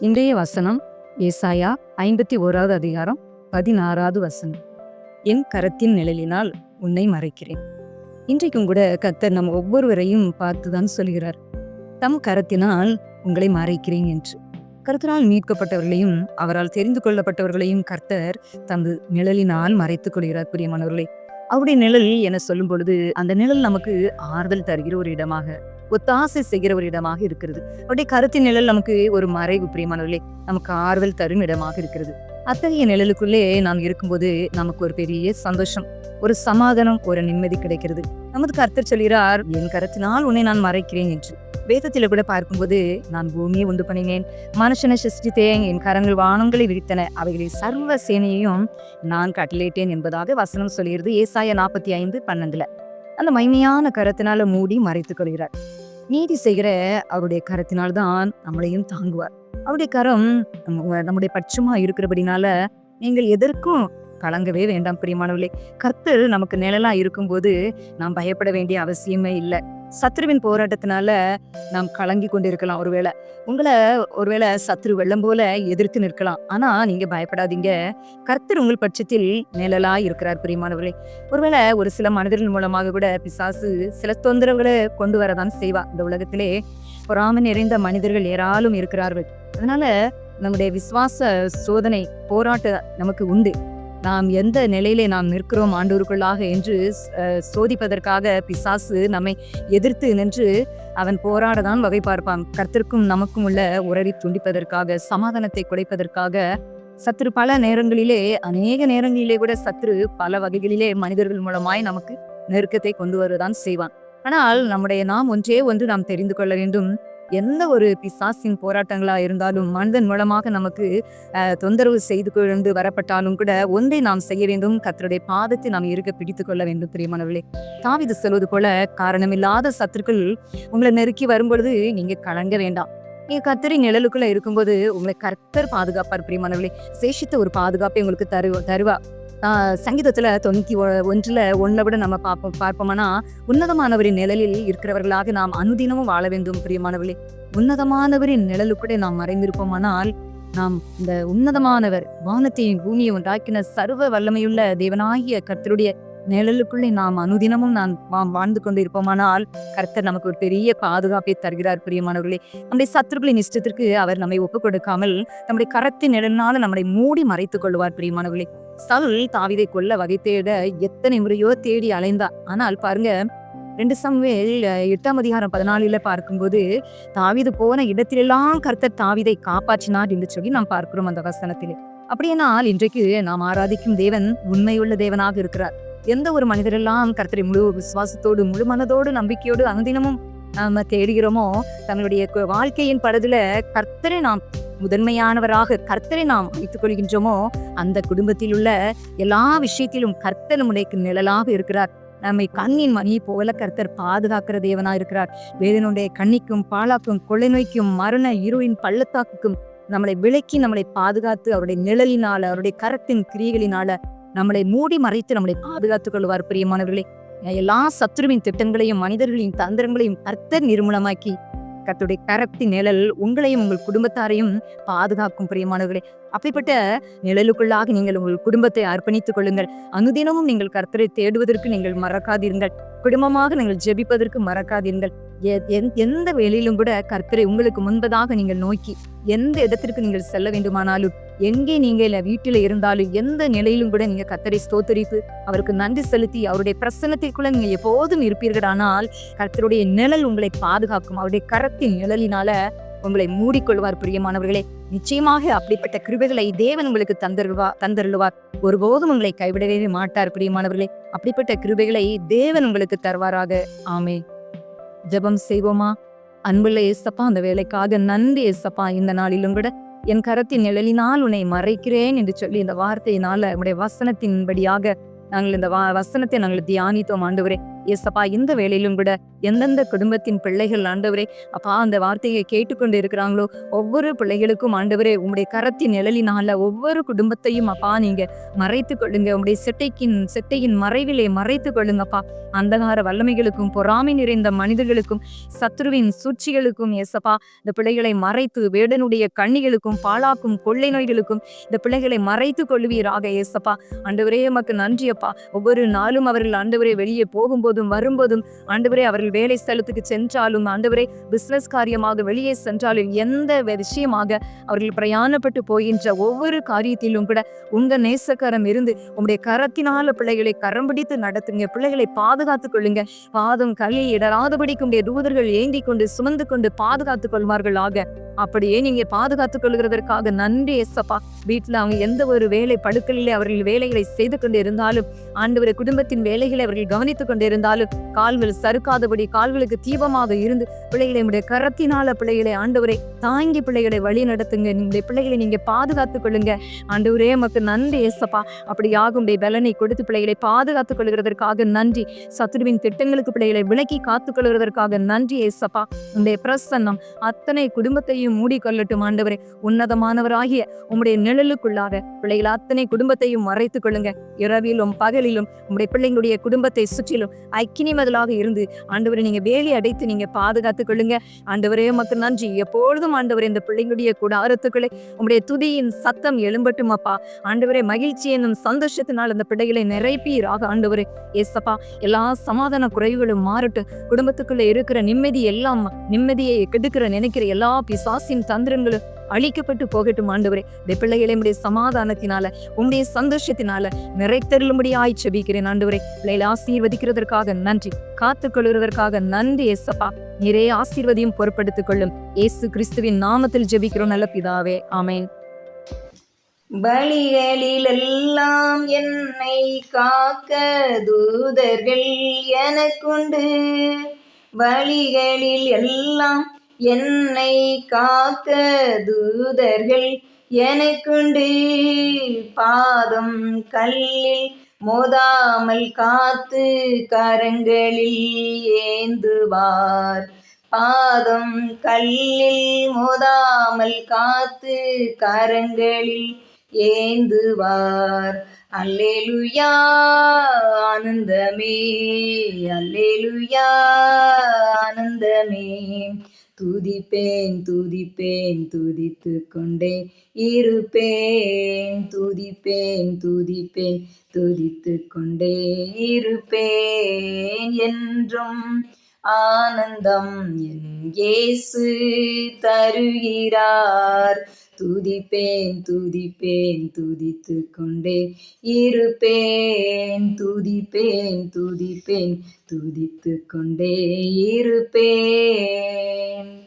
இன்றைய வசனம் ஏசாயா ஐம்பத்தி ஓராவது அதிகாரம் பதினாறாவது வசனம். என் கரத்தின் நிழலினால் உன்னை மறைக்கிறேன். இன்றைக்கும் கூட கர்த்தர் நம்ம ஒவ்வொருவரையும் பார்த்துதான் சொல்கிறார். தம் கரத்தினால் உங்களை மறைக்கிறேன் என்று. கருத்தினால் மீட்கப்பட்டவர்களையும் அவரால் தெரிந்து கொள்ளப்பட்டவர்களையும் கர்த்தர் தமது நிழலினால் மறைத்துக் கொள்கிறார் பிரியமானவர்களே. அவருடைய நிழல் என சொல்லும் பொழுது அந்த நிழல் நமக்கு ஆறுதல் தருகிற ஒரு இடமாக ஒத்தாசை செய்கிற ஒரு இடமாக இருக்கிறது. அவருடைய கருத்தின் நிழல் நமக்கு ஒரு மறைவு பிரியமானவர்களே. நமக்கு ஆறுதல் தரும் இடமாக இருக்கிறது. அத்தகைய நிழலுக்குள்ளே நாம் இருக்கும்போது நமக்கு ஒரு பெரிய சந்தோஷம் ஒரு சமாதானம் ஒரு நிம்மதி கிடைக்கிறது. நமது கருத்தர் சொல்கிறார் என் கருத்தினால் உன்னை நான் மறைக்கிறேன் என்று. வேதத்தில கூட பார்க்கும்போது நான் பூமியை உண்டு பண்ணினேன். மனுஷனை சிருஷ்டித்தேன். என் கரங்கள் வானங்களை விரித்தன. அவைகளை சர்வ சேனையையும் நான் கட்டளையிட்டேன் என்பதாக வசனம் சொல்கிறது. ஏசாய நாற்பத்தி ஐந்து பன்னெண்டுல. அந்த மைமையான கரத்தினால மூடி மறைத்துக் கொள்கிறார். நீதி செய்கிற அவருடைய கரத்தினால்தான் நம்மளையும் தாங்குவார். அவருடைய கரம் நம்ம- நம்முடைய பட்சமா இருக்கிறபடினால நீங்கள் எதற்கும் கலங்கவே வேண்டாம் பிரியமானவர்களே. கர்த்தர் நமக்கு நிழலா இருக்கும்போது நாம் பயப்பட வேண்டிய அவசியமே இல்லை. சத்ருவின் போராட்டத்தினால நாம் கலங்கி கொண்டிருக்கலாம் ஒருவேளை. உங்களை ஒருவேளை சத்ரு வெள்ளம் போல எதிர்த்து நிற்கலாம். ஆனா நீங்க பயப்படாதீங்க. கர்த்தர் உங்கள் பட்சத்தில் நிழலா இருக்கிறார் பிரியமானவர்களே. ஒருவேளை ஒரு சில மனிதர்கள் மூலமாக கூட பிசாசு சில தொந்தரவுகளை கொண்டு வரதான் செய்வா. இந்த உலகத்திலே பொறாமை நிறைந்த மனிதர்கள் ஏராளம் இருக்கிறார்கள். அதனால நம்முடைய விசுவாச சோதனை போராட்ட நமக்கு உண்டு. நாம் எந்த நிலையிலே நாம் நிற்கிறோம் ஆண்டவருக்குள்ளாக என்று சோதிப்பதற்காக பிசாசு நம்மை எதிர்த்து நின்று அவன் போராடதான் வகை பார்ப்பான் கர்த்தருக்கும் நமக்கும் உள்ள உரறி துண்டிப்பதற்காக சமாதானத்தை குறைப்பதற்காக சத்ரு பல நேரங்களிலே அநேக நேரங்களிலே கூட சத்ரு பல வகைகளிலே மனிதர்கள் மூலமாய் நமக்கு நெருக்கத்தை கொண்டு வருதான் செய்வான். ஆனால் நம்முடைய நாம் ஒன்றே ஒன்று நாம் தெரிந்து கொள்ள வேண்டும். எந்த ஒரு பிசாசின் போராட்டங்களா இருந்தாலும் மனிதன் மூலமாக நமக்கு தொந்தரவு செய்து கொண்டு வரப்பட்டாலும் கூட ஒன்றை நாம் செய்ய வேண்டும். கத்தருடைய பாதத்தை நாம் இருக்க பிடித்து கொள்ள வேண்டும் பிரியமானவர்களே. தாவிது சொல்வது போல காரணமில்லாத சத்துருக்கள் உங்களை நெருக்கி வரும்பொழுது நீங்க கலங்க வேண்டாம். நீங்க கத்தரி நிழலுக்குள்ள இருக்கும்போது உங்களை கர்த்தர் பாதுகாப்பார் பிரியமானவர்களே. சேஷித்த ஒரு பாதுகாப்பை உங்களுக்கு தரு தருவா. சங்கீதத்துல தொண்ணூத்தி ஒ- ஒன்றுல ஒன்றை விட நம்ம பார்ப்போம் பார்ப்போம்னா உன்னதமானவரின் நிழலில் இருக்கிறவர்களாக நாம் அனுதினமும் வாழ வேண்டும் பிரியமானவர்களே. உன்னதமானவரின் நிழலுக்குள்ளே நாம் மறைந்திருப்போமானால் நாம் இந்த உன்னதமானவர் வானத்தையும் பூமியை உண்டாக்கின சர்வ வல்லமையுள்ள தேவனாகிய கர்த்தருடைய நிழலுக்குள்ளே நாம் அனுதினமும் நான் வாழ்ந்து கொண்டு இருப்போமானால் கர்த்தர் நமக்கு ஒரு பெரிய பாதுகாப்பை தருகிறார் பிரியமானவர்களே. நம்முடைய சத்துருக்களின் இஷ்டத்திற்கு அவர் நம்மை ஒப்புக் கொடுக்காமல் நம்முடைய கரத்தின் நிழலினால நம்மளை மூடி மறைத்துக் கொள்வார் பிரியமானவர்களே. சவுல் தாவிதை கொல்ல வகை தேட எத்தனை முறையோ தேடி அலைந்தார் ஆனால் பாருங்க ரெண்டு சம்வேல் எட்டாம் அதிகாரம் பதினாலுல பார்க்கும்போது தாவிது போன இடத்திலெல்லாம் கர்த்தர் தாவிதை காப்பாற்றினார் என்று சொல்லி நாம் பார்க்கிறோம் அந்த வசனத்திலே. அப்படியானால் இன்றைக்கு நாம் ஆராதிக்கும் தேவன் உண்மையுள்ள தேவனாக இருக்கிறார். எந்த ஒரு மனிதரெல்லாம் கர்த்தரை முழு விசுவாசத்தோடு முழு மனதோடு நம்பிக்கையோடு அனுதினமும் நம்ம தேடுகிறோமோ தன்னுடைய வாழ்க்கையின் படத்துல கர்த்தரை நாம் முதன்மையானவராக கர்த்தரை நாம் வைத்துக் கொள்கின்றோமோ அந்த குடும்பத்தில் உள்ள எல்லா விஷயத்திலும் கர்த்தர் நம்முடைய நிழலாக இருக்கிறார். நம்மை கண்ணின் மணி போல கர்த்தர் பாதுகாக்கிற தேவனா இருக்கிறார். வேதனுடைய கண்ணிக்கும் பாலாக்கும் கொள்ளை நோய்க்கும் மரண இருவின் பள்ளத்தாக்குக்கும் நம்மளை விலக்கி நம்மளை பாதுகாத்து அவருடைய நிழலினால அவருடைய கரத்தின் கிரியைகளினால நம்மளை மூடி மறைத்து நம்மளை பாதுகாத்துக் கொள்வார். பிரியமானவர்களே எல்லா சத்துருவின் திட்டங்களையும் மனிதர்களின் தந்திரங்களையும் கர்த்தர் நிர்மூலமாக்கி கத்துடைய கரத்தின் நிழல் உங்களையும் உங்கள் குடும்பத்தாரையும் பாதுகாக்கும் பிரியமானவர்களே. அப்படிப்பட்ட நிழலுக்குள்ளாக நீங்கள் உங்கள் குடும்பத்தை அர்ப்பணித்துக் கொள்ளுங்கள். அனுதினமும் நீங்கள் கர்த்தரை தேடுவதற்கு நீங்கள் மறக்காதீர்கள். குடும்பமாக நீங்கள் ஜெபிப்பதற்கு மறக்காதீர்கள். எந்- எந்த வேலையிலும் கூட கர்த்தரை உங்களுக்கு முன்பதாக நீங்கள் நோக்கி எந்த இடத்திற்கு நீங்கள் செல்ல வேண்டுமானாலும் எங்கே நீங்கள் வீட்டில் இருந்தாலும் எந்த நிலையிலும் கூட நீங்க கத்தரை ஸ்தோத்தரித்து அவருக்கு நன்றி செலுத்தி அவருடைய பிரசன்னத்திற்குள்ள நீங்க எப்போதும் இருப்பீர்கள். ஆனால் கர்த்தருடைய நிழல் உங்களை பாதுகாக்கும். அவருடைய கரத்தின் நிழலினால உங்களை மூடிக்கொள்வார். பிரியமானவர்களே நிச்சயமாக அப்படிப்பட்ட கிருபைகளை தேவன் உங்களுக்கு தந்தருவா தந்தருள்வார். ஒருபோதும் உங்களை கைவிடவே மாட்டார். பிரியமானவர்களே அப்படிப்பட்ட கிருபைகளை தேவன் உங்களுக்கு தருவாராக. ஆமே ஜெபம் செய்வோமா? அன்புள்ள ஏசப்பா அந்த வேலைக்காக நன்றி ஏசப்பா இந்த நாளிலும் கூட என் கரத்தின் நிழலினால் உன்னை மறைக்கிறேன் என்று சொல்லி இந்த வார்த்தையினால் உடைய வசனத்தின்படியாக நாங்கள் இந்த வா- வசனத்தை நாங்கள் தியானித்தோம் ஆண்டவரே. ஏசப்பா இந்த வேலையிலும் கூட எந்தெந்த குடும்பத்தின் பிள்ளைகள் ஆண்டவரே அப்பா அந்த வார்த்தையை கேட்டுக்கொண்டு இருக்கிறாங்களோ ஒவ்வொரு பிள்ளைகளுக்கும் ஆண்டவரே உங்களுடைய கரத்தின் நிழலினால ஒவ்வொரு குடும்பத்தையும் அப்பா நீங்க மறைத்து கொள்ளுங்க. உங்களுடைய சிட்டைக்கின் சிட்டையின் மறைவிலே மறைத்து கொள்ளுங்கப்பா. அந்தகார வல்லமைகளுக்கும் பொறாமை நிறைந்த மனிதர்களுக்கும் சத்ருவின் சூழ்ச்சிகளுக்கும் ஏசப்பா இந்த பிள்ளைகளை மறைத்து வேடனுடைய கண்ணிகளுக்கும் பாழாக்கும் கொள்ளை நோய்களுக்கும் இந்த பிள்ளைகளை மறைத்து கொள்வீராக ஏசப்பா ஆண்டவரே எமக்கு நன்றியப்பா. ஒவ்வொரு நாளும் அவர்கள் ஆண்டவரே வெளியே போகும்போது போதும் வரும்போதும் ஆண்டவரே அவர்கள் வேலை ஸ்தலத்துக்கு சென்றாலும் ஆண்டவரே பிஸ்னஸ் காரியமாக வெளியே சென்றாலும் எந்த விஷயமாக அவர்கள் பிரயாணப்பட்டு போகின்ற ஒவ்வொரு காரியத்திலும் கூட உங்க நேசக்கரம் இருந்து உங்களுடைய கரத்தினால பிள்ளைகளை கரம் பிடித்து நடத்துங்க. பிள்ளைகளை பாதுகாத்துக் கொள்ளுங்க. பாதம் கல்லை இடராதபடிக்கு உடைய தூதர்கள் ஏந்தி கொண்டு சுமந்து கொண்டு பாதுகாத்துக் கொள்வார்களாக. அப்படியே நீங்க பாதுகாத்துக் கொள்கிறதற்காக நன்றி எஸ்ஸப்பா வீட்டில் அவங்க எந்த ஒரு வேலை படுக்கலிலே அவர்கள் வேலைகளை செய்து கொண்டு இருந்தாலும் ஆண்டவரை குடும்பத்தின் வேலைகளை அவர்கள் கவனித்துக் கொண்டு இருந்தாலும் கால்கள் சறுக்காதபடி கால்களுக்கு தீபமாக இருந்து பிள்ளைகளை உடைய கரத்தினால பிள்ளைகளை ஆண்டவரை தாங்கி பிள்ளைகளை வழி நடத்துங்க. உங்களுடைய பிள்ளைகளை நீங்க பாதுகாத்துக் கொள்ளுங்க. ஆண்டவரே நமக்கு நன்றி எஸ்ஸப்பா அப்படி ஆகும்படி பலனை கொடுத்து பிள்ளைகளை பாதுகாத்துக் கொள்கிறதற்காக நன்றி. சத்ருவின் திட்டங்களுக்கு பிள்ளைகளை விலக்கி காத்துக் கொள்கிறதற்காக நன்றி ஏசப்பா. உங்களுடைய பிரசன்னம் அத்தனை குடும்பத்தையும் மூடிக்கொள்ளட்டும் ஆண்டவரே. உன்னதமானவராகிய உம்முடைய நிழலுக்குள்ளாக பிள்ளைகள் அத்தனை குடும்பத்தையும் மறைத்துக் கொள்ளுங்க. இரவிலும் பகலிலும் உம்முடைய பிள்ளைங்களுடைய குடும்பத்தை சுற்றிலும் அக்கினி மதலாக இருந்து ஆண்டவரை நீங்க வேலி அடைத்து நீங்க பாதுகாத்துக் கொள்ளுங்க. ஆண்டவரே மக்கள் நன்றி. எப்பொழுதும் ஆண்டவரே இந்த பிள்ளைங்களுடைய கூடாரத்துக்களை உம்முடைய துதியின் சத்தம் எழும்பட்டும் அப்பா. ஆண்டவரே மகிழ்ச்சி என்னும் சந்தோஷத்தினால் அந்த பிள்ளைகளை நிறைப்பீராக ஆண்டவரே. ஏசப்பா எல்லா சமாதான குறைவுகளும் மாறட்டும். குடும்பத்துக்குள்ள இருக்கிற நிம்மதி எல்லாம் நிம்மதியை கெடுக்கிற நினைக்கிற எல்லா பிசா பிசாசின் தந்திரங்களும் அழிக்கப்பட்டு போகட்டும் ஆண்டவரே. இந்த பிள்ளைகளை உடைய சமாதானத்தினால உம்முடைய சந்தோஷத்தினால நிறைத்தருளும்படியாய் செபிக்கிறேன் ஆண்டவரே. பிள்ளைகளை ஆசீர்வதிக்கிறதற்காக நன்றி காத்துக்கொள்கிறதற்காக நன்றி எஸ்ஸப்பா நிறைய ஆசீர்வதியும் பொறுப்படுத்திக் கொள்ளும். ஏசு கிறிஸ்துவின் நாமத்தில் ஜெபிக்கிறோம் நல்ல பிதாவே. ஆமேன். பலிகளிலெல்லாம் என்னை காக்க தூதர்கள் எனக்குண்டு. வழிகளில் எல்லாம் என்னை காக்க தூதர்கள் எனக்குண்டு பாதம் கல்லில் மோதாமல் காத்து கரங்களில் ஏந்துவார். பாதம் கல்லில் மோதாமல் காத்து கரங்களில் ஏந்துவார். அல்லேலுயா ஆனந்தமே. அல்லேலுயா ஆனந்தமே. துதிப்பேன் துதிப்பேன் துதித்து கொண்டே இருப்பேன். துதிப்பேன் துதிப்பேன் துதித்து கொண்டே இருப்பேன். என்றும் ஆனந்தம் என் இயேசு தருகிறார். துதிப்பேன் துதிப்பேன் துதித்து கொண்டே இருப்பேன். துதிப்பேன் துதிப்பேன் துதித்து கொண்டே இருப்பேன்.